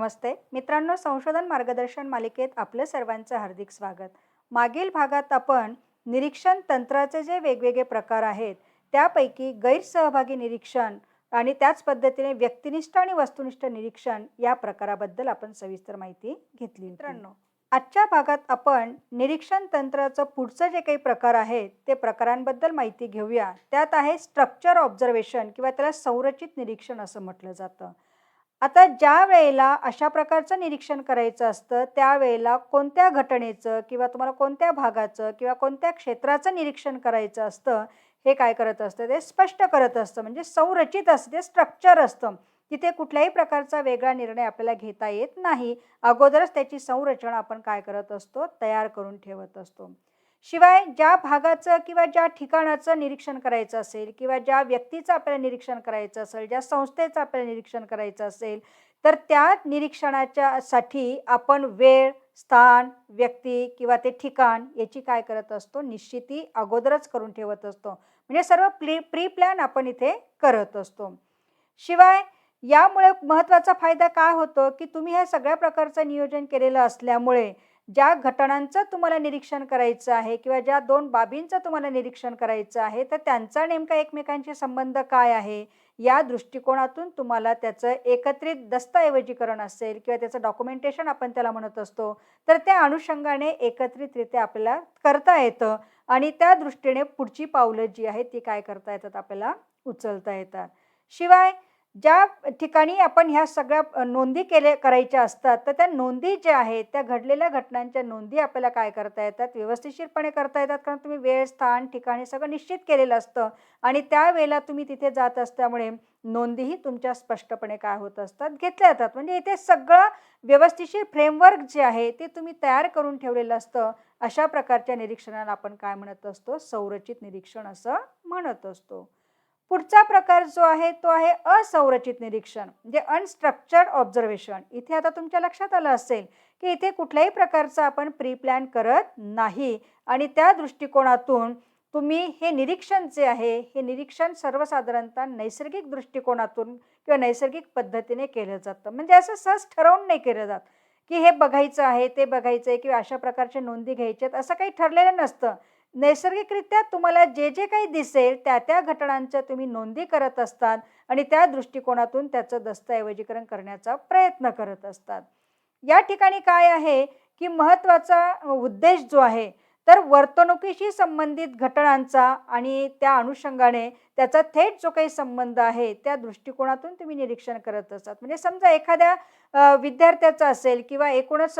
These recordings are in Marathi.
नमस्ते. मित्रांनो संशोधन मार्गदर्शन मालिकेत आपलं सर्वांचं हार्दिक स्वागत. मागील भागात आपण निरीक्षण तंत्राचे जे वेगवेगळे प्रकार आहेत त्यापैकी गैरसहभागी निरीक्षण आणि त्याच पद्धतीने व्यक्तिनिष्ठ आणि वस्तुनिष्ठ निरीक्षण या प्रकाराबद्दल आपण सविस्तर माहिती घेतली मित्रांनो आजच्या भागात आपण निरीक्षण तंत्राचं पुढचं जे काही प्रकार आहेत ते प्रकारांबद्दल माहिती घेऊया. त्यात आहे स्ट्रक्चर ऑब्झर्वेशन किंवा त्याला संरचित निरीक्षण असं म्हटलं जातं. आता ज्या वेळेला अशा प्रकारचं निरीक्षण करायचं असतं त्यावेळेला कोणत्या घटनेचं किंवा तुम्हाला कोणत्या भागाचं किंवा कोणत्या क्षेत्राचं निरीक्षण करायचं असतं हे काय करत असतं? ते स्पष्ट करत असतं. म्हणजे संरचित असतं ते स्ट्रक्चर असतं. तिथे कुठल्याही प्रकारचा वेगळा निर्णय आपल्याला घेता येत नाही. अगोदरच त्याची संरचना आपण काय करत असतो? तयार करून ठेवत असतो. शिवाय ज्या भागाचं किंवा ज्या ठिकाणाचं निरीक्षण करायचं असेल किंवा ज्या व्यक्तीचं आपल्याला निरीक्षण करायचं असेल ज्या संस्थेचं आपल्याला निरीक्षण करायचं असेल तर त्या निरीक्षणाच्या साठी आपण वेळ स्थान व्यक्ती किंवा ते ठिकाण याची काय करत असतो? निश्चिती अगोदरच करून ठेवत असतो. म्हणजे सर्व प्री प्री प्लॅन आपण इथे करत असतो. शिवाय यामुळे महत्त्वाचा फायदा काय होतो? की तुम्ही ह्या सगळ्या प्रकारचं नियोजन केलेलं असल्यामुळे ज्या घटनांचं तुम्हाला निरीक्षण करायचं आहे किंवा ज्या दोन बाबींचं तुम्हाला निरीक्षण करायचं आहे तर त्यांचा नेमका एकमेकांशी संबंध काय आहे? या दृष्टिकोनातून तुम्हाला त्याचं एकत्रित दस्तऐवजीकरण असेल किंवा त्याचं डॉक्युमेंटेशन आपण त्याला म्हणत असतो तर त्या अनुषंगाने एकत्रितरित्या आपल्याला करता येतं आणि त्या दृष्टीने पुढची पावलं जी आहेत ती काय करता येतात? आपल्याला उचलता येतात. शिवाय ज्या ठिकाणी आपण ह्या सगळ्या नोंदी केले करायच्या असतात तर त्या नोंदी ज्या आहेत त्या घडलेल्या घटनांच्या नोंदी आपल्याला काय करता येतात? व्यवस्थितशीरपणे करता येतात? कारण तुम्ही वेळ स्थान ठिकाणी सगळं निश्चित केलेलं असतं आणि त्यावेळेला तुम्ही तिथे जात असल्यामुळे नोंदीही तुमच्या स्पष्टपणे काय होत असतात? घेतल्या जातात. म्हणजे इथे सगळं व्यवस्थितशीर फ्रेमवर्क जे आहे ते तुम्ही तयार करून ठेवलेलं असतं. अशा प्रकारच्या निरीक्षणाला आपण काय म्हणत असतो? संरचित निरीक्षण असं म्हणत असतो. पुढचा प्रकार जो आहे तो आहे असंरचित निरीक्षण म्हणजे अनस्ट्रक्चर्ड ऑब्झर्वेशन इथे आता तुमच्या लक्षात आलं असेल की इथे कुठल्याही प्रकारचं आपण प्री प्लॅन करत नाही. आणि त्या दृष्टिकोनातून तुम्ही हे निरीक्षण जे आहे हे निरीक्षण सर्वसाधारणतः नैसर्गिक दृष्टिकोनातून किंवा नैसर्गिक पद्धतीने केलं जातं. म्हणजे असं सहज ठरवून नाही केलं जात की हे बघायचं आहे ते बघायचं आहे किंवा अशा प्रकारच्या नोंदी घ्यायच्यात असं काही ठरलेलं नसतं. नैसर्गिकरित्या तुम्हाला जे जे काही दिसेल त्या त्या घटनांच्या तुम्ही नोंदी करत असतात आणि त्या दृष्टिकोनातून त्याचं दस्तऐवजीकरण करण्याचा प्रयत्न करत असतात. या ठिकाणी काय आहे की महत्त्वाचा उद्देश जो आहे तर वर्तणुकीशी संबंधित घटनांचा आणि त्या अनुषंगाने त्याचा थेट जो काही संबंध आहे त्या दृष्टिकोनातून तुम्ही निरीक्षण करत असतात. म्हणजे समजा एखाद्या विद्यार्थ्याचा असेल किंवा एकूणच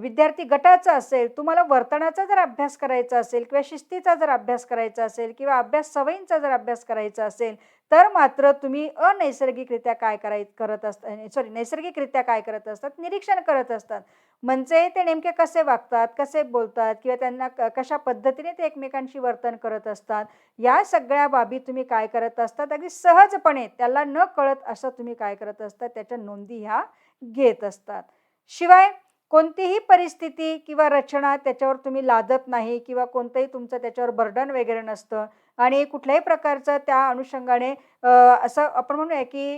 विद्यार्थी गटाचा असेल तुम्हाला वर्तनाचा जर अभ्यास करायचा असेल किंवा शिस्तीचा जर अभ्यास करायचा असेल किंवा अभ्यास सवयींचा जर अभ्यास करायचा असेल तर मात्र तुम्ही अनैसर्गिकरित्या काय कराय करत असता सॉरी नैसर्गिकरित्या काय करत असतात? निरीक्षण करत असतात. म्हणजे ते नेमके कसे वागतात कसे बोलतात किंवा त्यांना कशा पद्धतीने ते एकमेकांशी वर्तन करत असतात? या सगळ्या बाबी तुम्ही काय करत असतात? अगदी सहजपणे त्याला न कळत असं तुम्ही काय करत असतात? त्याच्या नोंदी ह्या घेत असतात. शिवाय कोणतीही परिस्थिती किंवा रचना त्याच्यावर तुम्ही लादत नाही किंवा कोणतंही तुमचं त्याच्यावर बर्डन वगैरे नसतं. आणि कुठल्याही प्रकारचं त्या अनुषंगाने असं आपण म्हणूया की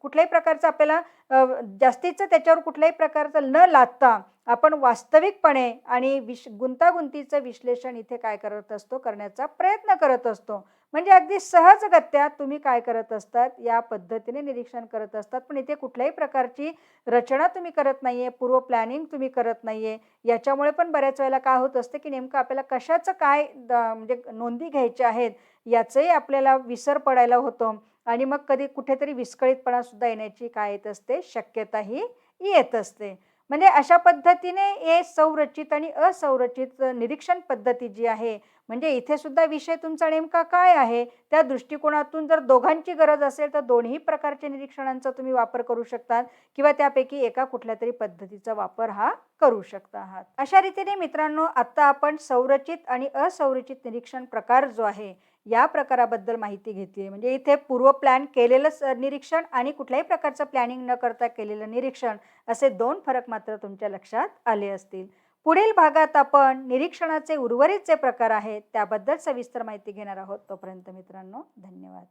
कुठल्याही प्रकारचं आपल्याला जास्तीचं त्याच्यावर कुठल्याही प्रकारचं न लादता आपण वास्तविकपणे आणि विश गुंतागुंतीचं विश्लेषण इथे काय करत असतो करण्याचा प्रयत्न करत असतो. म्हणजे अगदी सहजगत्या तुम्ही काय करत असतात या पद्धतीने निरीक्षण करत असतात. पण इथे कुठल्याही प्रकारची रचना तुम्ही करत नाही आहे पूर्व प्लॅनिंग तुम्ही करत नाही आहे याच्यामुळे पण बऱ्याच वेळेला काय होत असते की नेमकं आपल्याला कशाचं काय म्हणजे नोंदी घ्यायच्या आहेत याचंही आपल्याला विसर पडायला होतो. आणि मग कधी कुठेतरी विस्कळीतपणासुद्धा येण्याची काय येत असते? शक्यताही येत असते. म्हणजे अशा पद्धतीने हे संरचित आणि असंरचित निरीक्षण पद्धती जी आहे म्हणजे इथे सुद्धा विषय तुमचा नेमका काय आहे? त्या दृष्टिकोनातून जर दोघांची गरज असेल तर दोन्ही प्रकारच्या निरीक्षणांचा तुम्ही वापर करू शकता किंवा त्यापैकी एका कुठल्या तरी पद्धतीचा वापर हा करू शकता आहात. अशा रीतीने मित्रांनो आता आपण संरचित आणि असंरचित निरीक्षण प्रकार जो आहे या प्रकाराबद्दल माहिती घेतली म्हणजे इथे पूर्व प्लॅन केलेलं निरीक्षण आणि कुठल्याही प्रकारचं प्लॅनिंग न करता केलेलं निरीक्षण असे दोन फरक मात्र तुमच्या लक्षात आले असतील. पुढील भागात आपण निरीक्षणाचे उर्वरित जे प्रकार आहेत त्याबद्दल सविस्तर माहिती घेणार आहोत. तोपर्यंत मित्रांनो धन्यवाद.